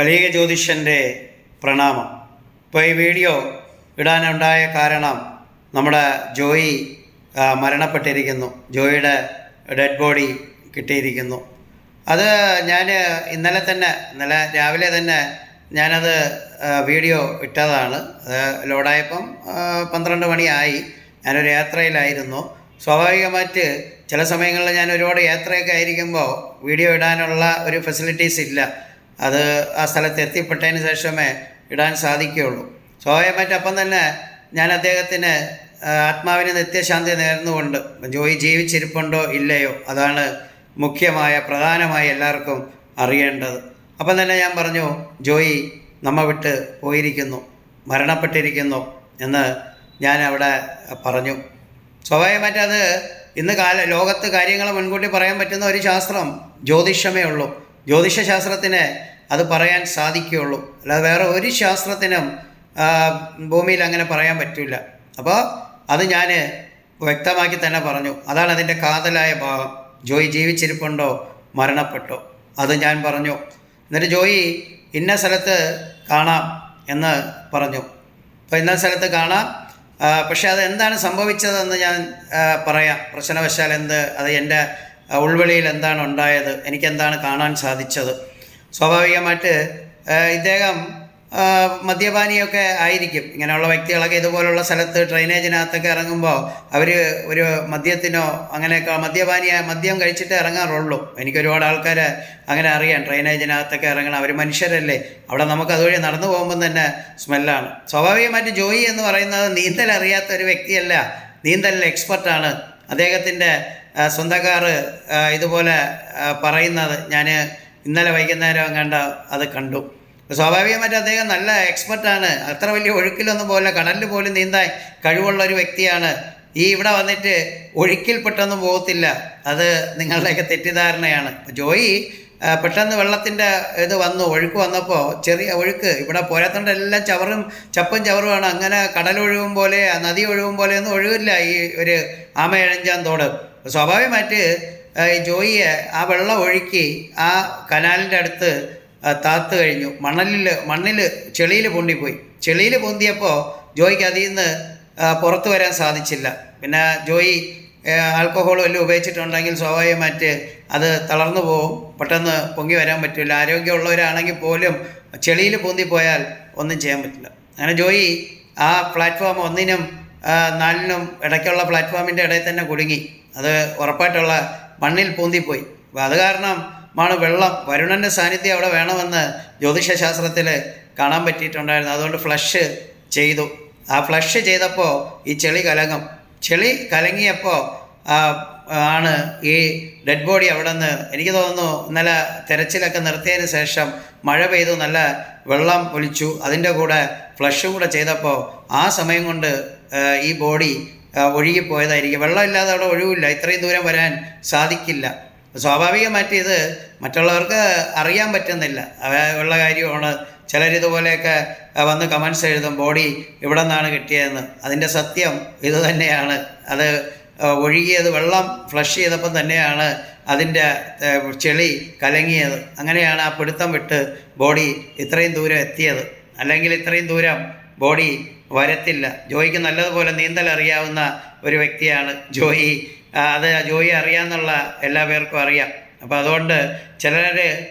കലിക ജ്യോതിഷന്റെ പ്രണാമം. ഇപ്പോൾ ഈ വീഡിയോ ഇടാനുണ്ടായ കാരണം നമ്മുടെ ജോയി മരണപ്പെട്ടിരിക്കുന്നു. ജോയിയുടെ ഡെഡ് ബോഡി കിട്ടിയിരിക്കുന്നു. അത് ഞാൻ ഇന്നലെ തന്നെ ഇന്നലെ രാവിലെ തന്നെ ഞാനത് വീഡിയോ ഇട്ടതാണ്. അത് ലോഡായപ്പം പന്ത്രണ്ട് മണിയായി. ഞാനൊരു യാത്രയിലായിരുന്നു. സ്വാഭാവികമായിട്ട് ചില സമയങ്ങളിൽ ഞാൻ ഒരുപാട് യാത്രയൊക്കെ ആയിരിക്കുമ്പോൾ വീഡിയോ ഇടാനുള്ള ഒരു ഫെസിലിറ്റീസ് ഇല്ല. അത് ആ സ്ഥലത്ത് എത്തിപ്പെട്ടതിന് ശേഷമേ ഇടാൻ സാധിക്കുകയുള്ളൂ. സ്വാഭാവികമായിട്ട് അപ്പം തന്നെ ഞാൻ അദ്ദേഹത്തിന് ആത്മാവിന് നിത്യശാന്തി നേർന്നുകൊണ്ട് ജോയി ജീവിച്ചിരിപ്പുണ്ടോ ഇല്ലയോ അതാണ് മുഖ്യമായ പ്രധാനമായി എല്ലാവർക്കും അറിയേണ്ടത്. അപ്പം തന്നെ ഞാൻ പറഞ്ഞു ജോയി നമ്മ വിട്ട് പോയിരിക്കുന്നു മരണപ്പെട്ടിരിക്കുന്നു എന്ന് ഞാൻ അവിടെ പറഞ്ഞു. സ്വാഭാവികമായിട്ട് അത് ഇന്ന് കാല ലോകത്ത് കാര്യങ്ങൾ മുൻകൂട്ടി പറയാൻ പറ്റുന്ന ഒരു ശാസ്ത്രം ജ്യോതിഷമേ ഉള്ളൂ. ജ്യോതിഷ ശാസ്ത്രത്തിന് അത് പറയാൻ സാധിക്കുകയുള്ളൂ. അല്ലാതെ വേറെ ഒരു ശാസ്ത്രത്തിനും ഭൂമിയിൽ അങ്ങനെ പറയാൻ പറ്റില്ല. അപ്പോൾ അത് ഞാൻ വ്യക്തമാക്കി തന്നെ പറഞ്ഞു. അതാണ് അതിന്റെ കാതലായ ഭാഗം ജോയി ജീവിച്ചിരിപ്പുണ്ടോ? മരണപ്പെട്ടോ? അത് ഞാൻ പറഞ്ഞു. എന്നിട്ട് ജോയി ഇന്ന സ്ഥലത്ത് കാണാം എന്ന് പറഞ്ഞു. അപ്പോൾ ഇന്ന സ്ഥലത്ത് കാണാം. പക്ഷേ അത് എന്താണ് സംഭവിച്ചതെന്ന് ഞാൻ പറയാം. പ്രശ്നവശാൽ എന്ത്? അത് എന്റെ ഉൾവിളിയിൽ എന്താണ് ഉണ്ടായത്? എനിക്കെന്താണ് കാണാൻ സാധിച്ചത്? സ്വാഭാവികമായിട്ട് ഇദ്ദേഹം മദ്യപാനിയൊക്കെ ആയിരിക്കും. ഇങ്ങനെയുള്ള വ്യക്തികളൊക്കെ ഇതുപോലുള്ള സ്ഥലത്ത് ഡ്രൈനേജിനകത്തൊക്കെ ഇറങ്ങുമ്പോൾ അവർ ഒരു മദ്യത്തിനോ അങ്ങനെയൊക്കെ മദ്യപാനിയ മദ്യം കഴിച്ചിട്ട് ഇറങ്ങാറുള്ളൂ. എനിക്ക് ഒരുപാട് ആൾക്കാരെ അങ്ങനെ അറിയാം. ഡ്രൈനേജിനകത്തൊക്കെ ഇറങ്ങണം അവർ മനുഷ്യരല്ലേ. അവിടെ നമുക്ക് അതുവഴി നടന്നു പോകുമ്പം തന്നെ സ്മെല്ലാണ്. സ്വാഭാവികമായിട്ട് ജോയി എന്ന് പറയുന്നത് നീന്തൽ അറിയാത്ത ഒരു വ്യക്തിയല്ല. നീന്തലിൽ എക്സ്പെർട്ടാണ്. അദ്ദേഹത്തിന്റെ സ്വന്തക്കാർ ഇതുപോലെ പറയുന്നത്. ഞാൻ ഇന്നലെ വൈകുന്നേരം കണ്ട അത് കണ്ടു. സ്വാഭാവികമായിട്ട് അദ്ദേഹം നല്ല എക്സ്പെർട്ടാണ് അത്ര വലിയ ഒഴുക്കിലൊന്നും പോലെ കടലിൽ പോലും നീന്താൻ കഴിവുള്ള ഒരു വ്യക്തിയാണ്. ഈ ഇവിടെ വന്നിട്ട് ഒഴുക്കിൽ പെട്ടൊന്നും പോകത്തില്ല. അത് നിങ്ങളുടെയൊക്കെ തെറ്റിദ്ധാരണയാണ്. ജോയി പെട്ടെന്ന് വെള്ളത്തിന്റെ ഇത് വന്നു ഒഴുക്ക് വന്നപ്പോൾ ചെറിയ ഒഴുക്ക്. ഇവിടെ പോരാത്തണ്ട് എല്ലാം ചവറും ചപ്പും ചവറുമാണ്. അങ്ങനെ കടലൊഴുകും പോലെ നദി ഒഴുകും പോലെ ഒന്നും ഒഴുകില്ല ഈ ഒരു ആമയഴഞ്ചാൻ തോട് സ്വാഭാവികമായിട്ട് ജോയിയെ ആ വെള്ളം ഒഴുക്കി ആ കനാലിന്റെ അടുത്ത് താത്തു കഴിഞ്ഞു. മണലിൽ മണ്ണിൽ ചെളിയിൽ പൊന്തിപ്പോയി. ചെളിയിൽ പൊന്തിയപ്പോൾ ജോയിക്ക് അതിൽ നിന്ന് പുറത്തു വരാൻ സാധിച്ചില്ല. പിന്നെ ജോയി ആൽക്കഹോൾ വല്ലതും ഉപയോഗിച്ചിട്ടുണ്ടെങ്കിൽ സ്വാഭാവികമായിട്ട് അത് തളർന്നു പോകും പെട്ടെന്ന് പൊങ്ങി വരാൻ പറ്റില്ല. ആരോഗ്യമുള്ളവരാണെങ്കിൽ പോലും ചെളിയിൽ പൊന്തിപ്പോയാൽ ഒന്നും ചെയ്യാൻ പറ്റില്ല. അങ്ങനെ ജോയി ആ പ്ലാറ്റ്ഫോം ഒന്നിനും നാലിനും ഇടയ്ക്കുള്ള പ്ലാറ്റ്ഫോമിന്റെ ഇടയിൽ തന്നെ കുടുങ്ങി. അത് ഉറപ്പായിട്ടുള്ള മണ്ണിൽ പൂന്തിപ്പോയി. അപ്പോൾ അത് കാരണമാണ് വെള്ളം വരുണന്റെ സാന്നിധ്യം അവിടെ വേണമെന്ന് ജ്യോതിഷശാസ്ത്രത്തിൽ കാണാൻ പറ്റിയിട്ടുണ്ടായിരുന്നു അതുകൊണ്ട് ഫ്ലഷ് ചെയ്തു. ആ ഫ്ലഷ് ചെയ്തപ്പോൾ ഈ ചെളി കലങ്ങും. ചെളി കലങ്ങിയപ്പോൾ ആണ് ഈ ഡെഡ് ബോഡി അവിടെ നിന്ന് എനിക്ക് തോന്നുന്നു ഇന്നലെ തിരച്ചിലൊക്കെ നിർത്തിയതിന് ശേഷം മഴ പെയ്തു നല്ല വെള്ളം ഒലിച്ചു. അതിന്റെ കൂടെ ഫ്ലഷും കൂടെ ചെയ്തപ്പോൾ ആ സമയം കൊണ്ട് ഈ ബോഡി ഒഴുകിപ്പോയതായിരിക്കും. വെള്ളമില്ലാതെ അവിടെ ഒഴിവില്ല. ഇത്രയും ദൂരം വരാൻ സാധിക്കില്ല. സ്വാഭാവികമായിട്ട് ഇത് മറ്റുള്ളവർക്ക് അറിയാൻ പറ്റുന്നില്ല. ഉള്ള കാര്യമാണ് ചിലരിതുപോലെയൊക്കെ വന്ന് കമൻസ് എഴുതും ബോഡി ഇവിടെ നിന്നാണ് കിട്ടിയതെന്ന്. അതിന്റെ സത്യം ഇത് തന്നെയാണ്. അത് ഒഴുകിയത് വെള്ളം ഫ്ലഷ് ചെയ്തപ്പം തന്നെയാണ് അതിന്റെ ചെളി കലങ്ങിയത്. അങ്ങനെയാണ് ആ പിടുത്തം വിട്ട് ബോഡി ഇത്രയും ദൂരം എത്തിയത്. അല്ലെങ്കിൽ ഇത്രയും ദൂരം ബോഡി വരത്തില്ല. ജോയിക്ക് നല്ലതുപോലെ നീന്തൽ അറിയാവുന്ന ഒരു വ്യക്തിയാണ് ജോയി. അത് ജോയി അറിയാമെന്നുള്ള എല്ലാ പേർക്കും അറിയാം. അപ്പോൾ അതുകൊണ്ട് ചിലർ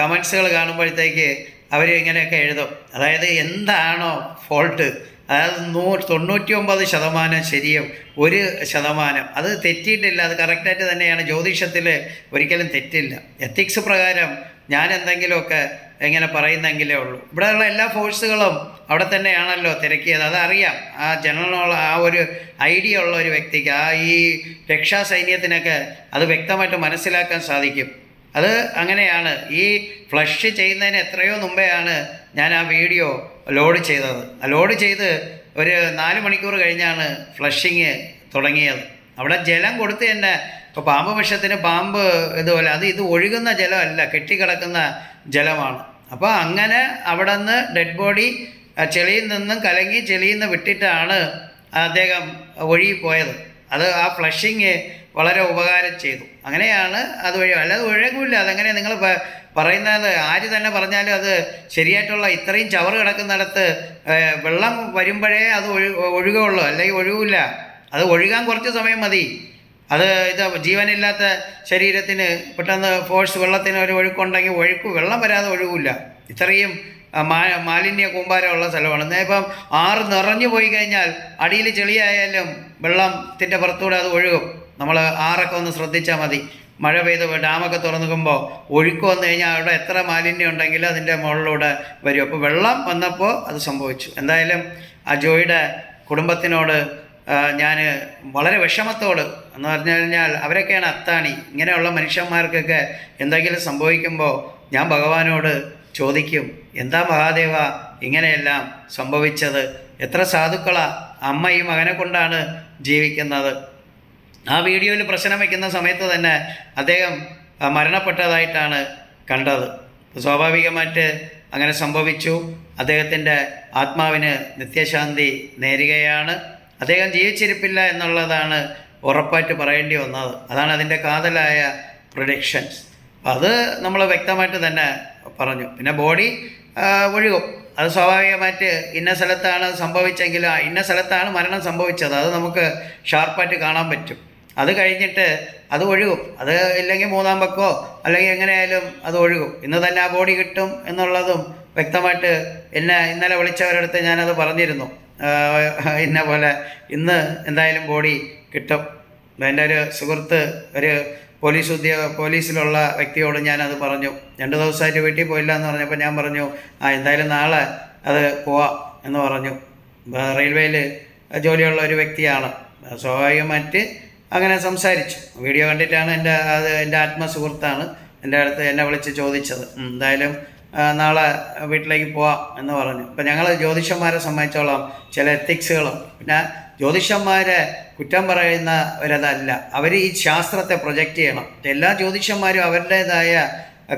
കമൻസുകൾ കാണുമ്പോഴത്തേക്ക് അവർ ഇങ്ങനെയൊക്കെ എഴുതും. അതായത് എന്താണോ ഫോൾട്ട്. അതായത് നൂ തൊണ്ണൂറ്റി ഒമ്പത് ശതമാനം ശരിയും ഒരു ശതമാനം. അത് തെറ്റിയിട്ടില്ല. അത് കറക്റ്റായിട്ട് തന്നെയാണ്. ജ്യോതിഷത്തിൽ ഒരിക്കലും തെറ്റില്ല. എത്തിക്സ് പ്രകാരം ഞാൻ എന്തെങ്കിലുമൊക്കെ എങ്ങനെ പറയുന്നെങ്കിലേ ഉള്ളൂ. ഇവിടെയുള്ള എല്ലാ ഫോഴ്സുകളും അവിടെ തന്നെയാണല്ലോ തിരക്കിയത്. അതറിയാം. ആ ജനറലുള്ള ആ ഒരു ഐഡിയ ഉള്ള ഒരു വ്യക്തിക്ക് ആ ഈ രക്ഷാ സൈന്യത്തിനൊക്കെ അത് വ്യക്തമായിട്ട് മനസ്സിലാക്കാൻ സാധിക്കും. അത് അങ്ങനെയാണ്. ഈ ഫ്ലഷ് ചെയ്യുന്നതിന് എത്രയോ മുമ്പെയാണ് ഞാൻ ആ വീഡിയോ ലോഡ് ചെയ്തത്. ലോഡ് ചെയ്ത് ഒരു നാല് മണിക്കൂർ കഴിഞ്ഞാണ് ഫ്ലഷിങ് തുടങ്ങിയത്. അവിടെ ജലം കൊടുത്ത് തന്നെ ഇപ്പോൾ പാമ്പ് വിഷത്തിന് പാമ്പ് ഇതുപോലെ അത് ഇത് ഒഴുകുന്ന ജലമല്ല കെട്ടിക്കിടക്കുന്ന ജലമാണ്. അപ്പോൾ അങ്ങനെ അവിടെ നിന്ന് ഡെഡ് ബോഡി ചെളിയിൽ നിന്നും കലങ്ങി ചെളിയിൽ നിന്ന് വിട്ടിട്ടാണ് അദ്ദേഹം ഒഴുകിപ്പോയത്. അത് ആ ഫ്ലഷിങ് വളരെ ഉപകാരം ചെയ്തു. അങ്ങനെയാണ് അത് വഴി അല്ലാതെ ഒഴുകില്ല അതങ്ങനെ നിങ്ങൾ പറയുന്നത്? ആര് തന്നെ പറഞ്ഞാലും അത് ശരിയായിട്ടുള്ള ഇത്രയും ചവറ് കിടക്കുന്നിടത്ത് വെള്ളം വരുമ്പോഴേ അത് ഒഴു ഒഴുകുള്ളൂ അല്ലെങ്കിൽ ഒഴുകില്ല. അത് ഒഴുകാൻ കുറച്ച് സമയം മതി. അത് ഇത് ജീവനില്ലാത്ത ശരീരത്തിന് പെട്ടെന്ന് ഫോഴ്സ് വെള്ളത്തിന് ഒരു ഒഴുക്കുണ്ടെങ്കിൽ ഒഴുക്ക് വെള്ളം വരാതെ ഒഴുകില്ല. ഇത്രയും മാ മാലിന്യ കൂമ്പാരമുള്ള സ്ഥലമാണ്. എന്നാൽ ഇപ്പം ആറ് നിറഞ്ഞു പോയി കഴിഞ്ഞാൽ അടിയിൽ ചെളിയായാലും വെള്ളത്തിന്റെ പുറത്തൂടെ അത് ഒഴുകും. നമ്മൾ ആറൊക്കെ ഒന്ന് ശ്രദ്ധിച്ചാൽ മതി. മഴ പെയ്ത് ഡാമൊക്കെ തുറന്നുക്കുമ്പോൾ ഒഴുക്ക് വന്നു കഴിഞ്ഞാൽ അവിടെ എത്ര മാലിന്യം ഉണ്ടെങ്കിലും അതിന്റെ മുകളിലൂടെ വരും. അപ്പോൾ വെള്ളം വന്നപ്പോൾ അത് സംഭവിച്ചു. എന്തായാലും ആ ജോയിയുടെ കുടുംബത്തിനോട് ഞാൻ വളരെ വിഷമത്തോട് എന്ന് പറഞ്ഞു കഴിഞ്ഞാൽ അവരൊക്കെയാണ് അത്താണി. ഇങ്ങനെയുള്ള മനുഷ്യന്മാർക്കൊക്കെ എന്തെങ്കിലും സംഭവിക്കുമ്പോൾ ഞാൻ ഭഗവാനോട് ചോദിക്കും എന്താ മഹാദേവ ഇങ്ങനെയെല്ലാം സംഭവിച്ചത്? എത്ര സാധുക്കളാ? അമ്മ ഈ മകനെ കൊണ്ടാണ് ജീവിക്കുന്നത്. ആ വീഡിയോയിൽ പ്രശ്നം വയ്ക്കുന്ന സമയത്ത് തന്നെ അദ്ദേഹം മരണപ്പെട്ടതായിട്ടാണ് കണ്ടത്. സ്വാഭാവികമായിട്ട് അങ്ങനെ സംഭവിച്ചു. അദ്ദേഹത്തിന്റെ ആത്മാവിന് നിത്യശാന്തി നേരുകയാണ്. അദ്ദേഹം ജീവിച്ചിരിപ്പില്ല എന്നുള്ളതാണ് ഉറപ്പായിട്ട് പറയേണ്ടി വന്നത്. അതാണ് അതിന്റെ കാതലായ പ്രൊഡിക്ഷൻസ് അത് നമ്മൾ വ്യക്തമായിട്ട് തന്നെ പറഞ്ഞു. പിന്നെ ബോഡി ഒഴുകും. അത് സ്വാഭാവികമായിട്ട് ഇന്ന സ്ഥലത്താണ് സംഭവിച്ചെങ്കിൽ ഇന്ന സ്ഥലത്താണ് മരണം സംഭവിച്ചത്. അത് നമുക്ക് ഷാർപ്പായിട്ട് കാണാൻ പറ്റും. അത് കഴിഞ്ഞിട്ട് അത് ഒഴുകും. അത് ഇല്ലെങ്കിൽ മൂന്നാം പക്കോ അല്ലെങ്കിൽ എങ്ങനെയായാലും അത് ഒഴുകും. ഇന്ന് തന്നെ ആ ബോഡി കിട്ടും എന്നുള്ളതും വ്യക്തമായിട്ട് എന്നെ ഇന്നലെ വിളിച്ചവരടുത്ത് ഞാനത് പറഞ്ഞിരുന്നു. ഇന്ന പോലെ ഇന്ന് എന്തായാലും ബോഡി കിട്ടും. എന്റെ ഒരു സുഹൃത്ത് ഒരു പോലീസ് ഉദ്യോഗ പോലീസിലുള്ള വ്യക്തിയോട് ഞാനത് പറഞ്ഞു. രണ്ട് ദിവസമായിട്ട് വീട്ടിൽ പോയില്ല എന്ന് പറഞ്ഞപ്പോൾ ഞാൻ പറഞ്ഞു ആ എന്തായാലും നാളെ അത് പോവാം എന്ന് പറഞ്ഞു. റെയിൽവേയിൽ ജോലിയുള്ള ഒരു വ്യക്തിയാണ്. സ്വാഭാവികമായിട്ട് അങ്ങനെ സംസാരിച്ചു. വീഡിയോ കണ്ടിട്ടാണ് എന്റെ അത് എന്റെ ആത്മസുഹൃത്താണ് എന്റെ അടുത്ത് എന്നെ വിളിച്ച് ചോദിച്ചത്. എന്തായാലും നാളെ വീട്ടിലേക്ക് പോവാം എന്ന് പറഞ്ഞു. ഇപ്പം ഞങ്ങൾ ജ്യോതിഷന്മാരെ സംബന്ധിച്ചോളം ചില എത്തിക്സുകളും. പിന്നെ ജ്യോതിഷന്മാരെ കുറ്റം പറയുന്നവരതല്ല അവർ ഈ ശാസ്ത്രത്തെ പ്രൊജക്റ്റ് ചെയ്യണം. എല്ലാ ജ്യോതിഷന്മാരും അവരുടേതായ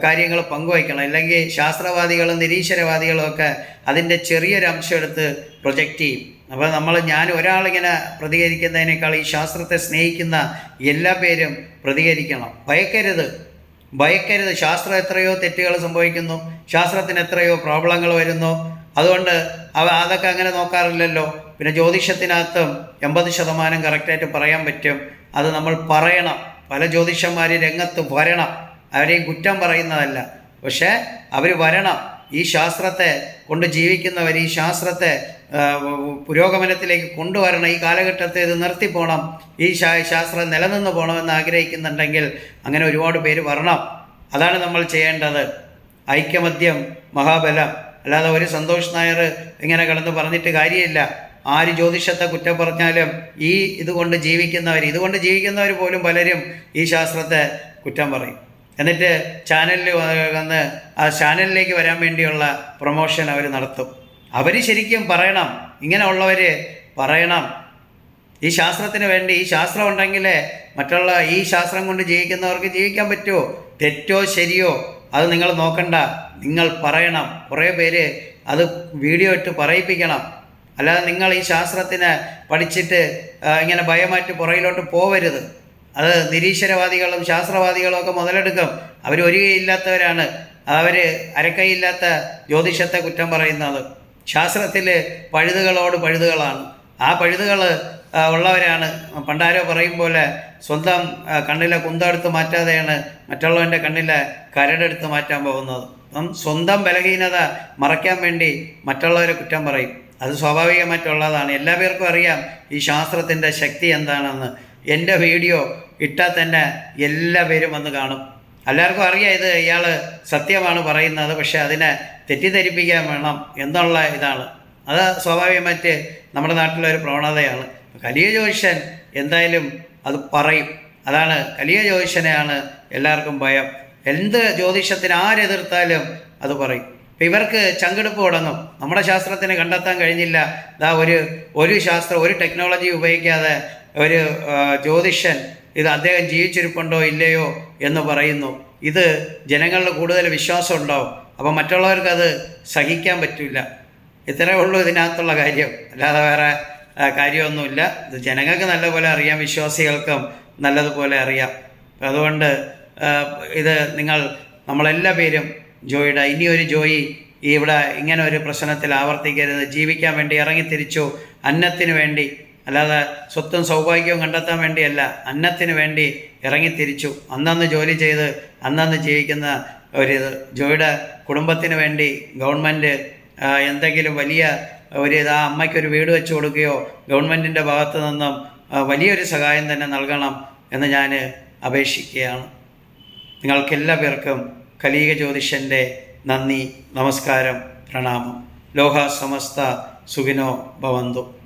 കാര്യങ്ങൾ പങ്കുവയ്ക്കണം. അല്ലെങ്കിൽ ശാസ്ത്രവാദികളും നിരീശ്വരവാദികളും ഒക്കെ അതിന്റെ ചെറിയൊരു അംശം എടുത്ത് പ്രൊജക്റ്റ് ചെയ്യും. അപ്പോൾ നമ്മൾ ഞാൻ ഒരാളിങ്ങനെ പ്രതികരിക്കുന്നതിനേക്കാൾ ഈ ശാസ്ത്രത്തെ സ്നേഹിക്കുന്ന എല്ലാ പേരും പ്രതികരിക്കണം. ഭയക്കരുത്. ഭയക്കരുത്. ശാസ്ത്രം എത്രയോ തെറ്റുകൾ സംഭവിക്കുന്നു. ശാസ്ത്രത്തിന് എത്രയോ പ്രോബ്ലങ്ങൾ വരുന്നു. അതുകൊണ്ട് അവ അതൊക്കെ അങ്ങനെ നോക്കാറില്ലല്ലോ. പിന്നെ ജ്യോതിഷത്തിനകത്തും എൺപത് ശതമാനം കറക്റ്റായിട്ട് പറയാൻ പറ്റും. അത് നമ്മൾ പറയണം. പല ജ്യോതിഷന്മാർ രംഗത്ത് വരണം. അവരെയും കുറ്റം പറയുന്നതല്ല. പക്ഷേ അവർ വരണം. ഈ ശാസ്ത്രത്തെ കൊണ്ട് ജീവിക്കുന്നവർ ഈ ശാസ്ത്രത്തെ പുരോഗമനത്തിലേക്ക് കൊണ്ടുവരണം. ഈ കാലഘട്ടത്തെ ഇത് നിർത്തിപ്പോണം. ഈ ശാ- ശാസ്ത്രം നിലനിന്ന് പോകണമെന്ന് ആഗ്രഹിക്കുന്നുണ്ടെങ്കിൽ അങ്ങനെ ഒരുപാട് പേര് വരണം. അതാണ് നമ്മൾ ചെയ്യേണ്ടത്. ഐക്യമദ്യം മഹാബലം. അല്ലാതെ ഒരു സന്തോഷ് നായർ ഇങ്ങനെ കിടന്ന് പറഞ്ഞിട്ട് കാര്യമില്ല. ആര് ജ്യോതിഷത്തെ കുറ്റം പറഞ്ഞാലും ഈ ഇതുകൊണ്ട് ജീവിക്കുന്നവർ ഇതുകൊണ്ട് ജീവിക്കുന്നവർ പോലും പലരും ഈ ശാസ്ത്രത്തെ കുറ്റം പറയും. എന്നിട്ട് ചാനലിൽ വന്ന് ആ ചാനലിലേക്ക് വരാൻ വേണ്ടിയുള്ള പ്രൊമോഷൻ അവർ നടത്തും. അവർ ശരിക്കും പറയണം. ഇങ്ങനെയുള്ളവർ പറയണം. ഈ ശാസ്ത്രത്തിന് വേണ്ടി ഈ ശാസ്ത്രം ഉണ്ടെങ്കിൽ മറ്റുള്ള ഈ ശാസ്ത്രം കൊണ്ട് ജീവിക്കുന്നവർക്ക് ജീവിക്കാൻ പറ്റുമോ തെറ്റോ ശരിയോ? അത് നിങ്ങൾ നോക്കണ്ട. നിങ്ങൾ പറയണം. കുറേ പേര് അത് വീഡിയോ ഇട്ട് പറയിപ്പിക്കണം. അല്ലാതെ നിങ്ങൾ ഈ ശാസ്ത്രത്തിന് പഠിച്ചിട്ട് ഇങ്ങനെ ഭയമായിട്ട് പുറകിലോട്ട് പോവരുത്. അത് നിരീശ്വരവാദികളും ശാസ്ത്രവാദികളും ഒക്കെ മുതലെടുക്കും. അവർ ഒരു കൈയില്ലാത്തവരാണ്. അവർ അരക്കൈയില്ലാത്ത ജ്യോതിഷത്തെ കുറ്റം പറയുന്നത്. ശാസ്ത്രത്തിൽ പഴുതുകളോട് പഴുതുകളാണ്. ആ പഴുതുകൾ ഉള്ളവരാണ്. പണ്ടാരോ പറയും പോലെ സ്വന്തം കണ്ണിലെ കുന്തെടുത്ത് മാറ്റാതെയാണ് മറ്റുള്ളവന്റെ കണ്ണിലെ കരടെടുത്ത് മാറ്റാൻ പോകുന്നത്. സ്വന്തം ബലഹീനത മറയ്ക്കാൻ വേണ്ടി മറ്റുള്ളവരെ കുറ്റം പറയും. അത് സ്വാഭാവികമായിട്ടുള്ളതാണ്. എല്ലാ പേർക്കും അറിയാം ഈ ശാസ്ത്രത്തിന്റെ ശക്തി എന്താണെന്ന്. എന്റെ വീഡിയോ ഇട്ടാൽ തന്നെ എല്ലാവരും വന്ന് കാണും. എല്ലാവർക്കും അറിയാം ഇത് ഇയാൾ സത്യമാണ് പറയുന്നത് പക്ഷേ അതിനെ തെറ്റിദ്ധരിപ്പിക്കാൻ വേണം എന്നുള്ള ഇതാണ്. അത് സ്വാഭാവികമായിട്ട് നമ്മുടെ നാട്ടിലൊരു പ്രവണതയാണ്. കലിയ ജ്യോതിഷൻ എന്തായാലും അത് പറയും. അതാണ് കലിയ ജ്യോതിഷനെയാണ് എല്ലാവർക്കും ഭയം. എന്ത് ജ്യോതിഷത്തിന് ആരെതിർത്താലും അത് പറയും. ഇപ്പം ഇവർക്ക് ചങ്കെടുപ്പ് തുടങ്ങും. നമ്മുടെ ശാസ്ത്രത്തിന് കണ്ടെത്താൻ കഴിഞ്ഞില്ല. ഇതാ ഒരു ഒരു ശാസ്ത്രം ഒരു ടെക്നോളജി ഉപയോഗിക്കാതെ ഒരു ജ്യോതിഷൻ ഇത് അദ്ദേഹം ജീവിച്ചിരിപ്പുണ്ടോ ഇല്ലയോ എന്ന് പറയുന്നു. ഇത് ജനങ്ങളിൽ കൂടുതൽ വിശ്വാസം ഉണ്ടാവും. അപ്പം മറ്റുള്ളവർക്ക് അത് സഹിക്കാൻ പറ്റില്ല ഇത്രയേ ഉള്ളൂ ഇതിനകത്തുള്ള കാര്യം. അല്ലാതെ വേറെ കാര്യമൊന്നുമില്ല. ഇത് ജനങ്ങൾക്ക് നല്ലപോലെ അറിയാം വിശ്വാസികൾക്കും നല്ലതുപോലെ അറിയാം. അതുകൊണ്ട് ഇത് നിങ്ങൾ നമ്മളെല്ലാ പേരും ജോയിയുടെ ഇനിയൊരു ജോയി ഇവിടെ ഇങ്ങനെ ഒരു പ്രശ്നത്തിൽ ആവർത്തിക്കരുത്. ജീവിക്കാൻ വേണ്ടി ഇറങ്ങിത്തിരിച്ചു അന്നത്തിന് വേണ്ടി അല്ലാതെ സ്വത്തും സൗഭാഗ്യവും കണ്ടെത്താൻ വേണ്ടിയല്ല അന്നത്തിന് വേണ്ടി ഇറങ്ങിത്തിരിച്ചു. അന്നന്ന് ജോലി ചെയ്ത് അന്നന്ന് ജീവിക്കുന്ന ഒരു ജോയുടെ കുടുംബത്തിന് വേണ്ടി ഗവൺമെന്റ് എന്തെങ്കിലും വലിയ ഒരു ആ അമ്മയ്ക്കൊരു വീട് വെച്ച് കൊടുക്കുകയോ ഗവൺമെന്റിന്റെ ഭാഗത്തു നിന്നും വലിയൊരു സഹായം തന്നെ നൽകണം എന്ന് ഞാൻ അപേക്ഷിക്കുകയാണ്. നിങ്ങൾക്കെല്ലാ പേർക്കും കലീക ജ്യോതിഷന്റെ നന്ദി നമസ്കാരം പ്രണാമം. ലോക സമസ്ത സുഖിനോ ഭവന്തു.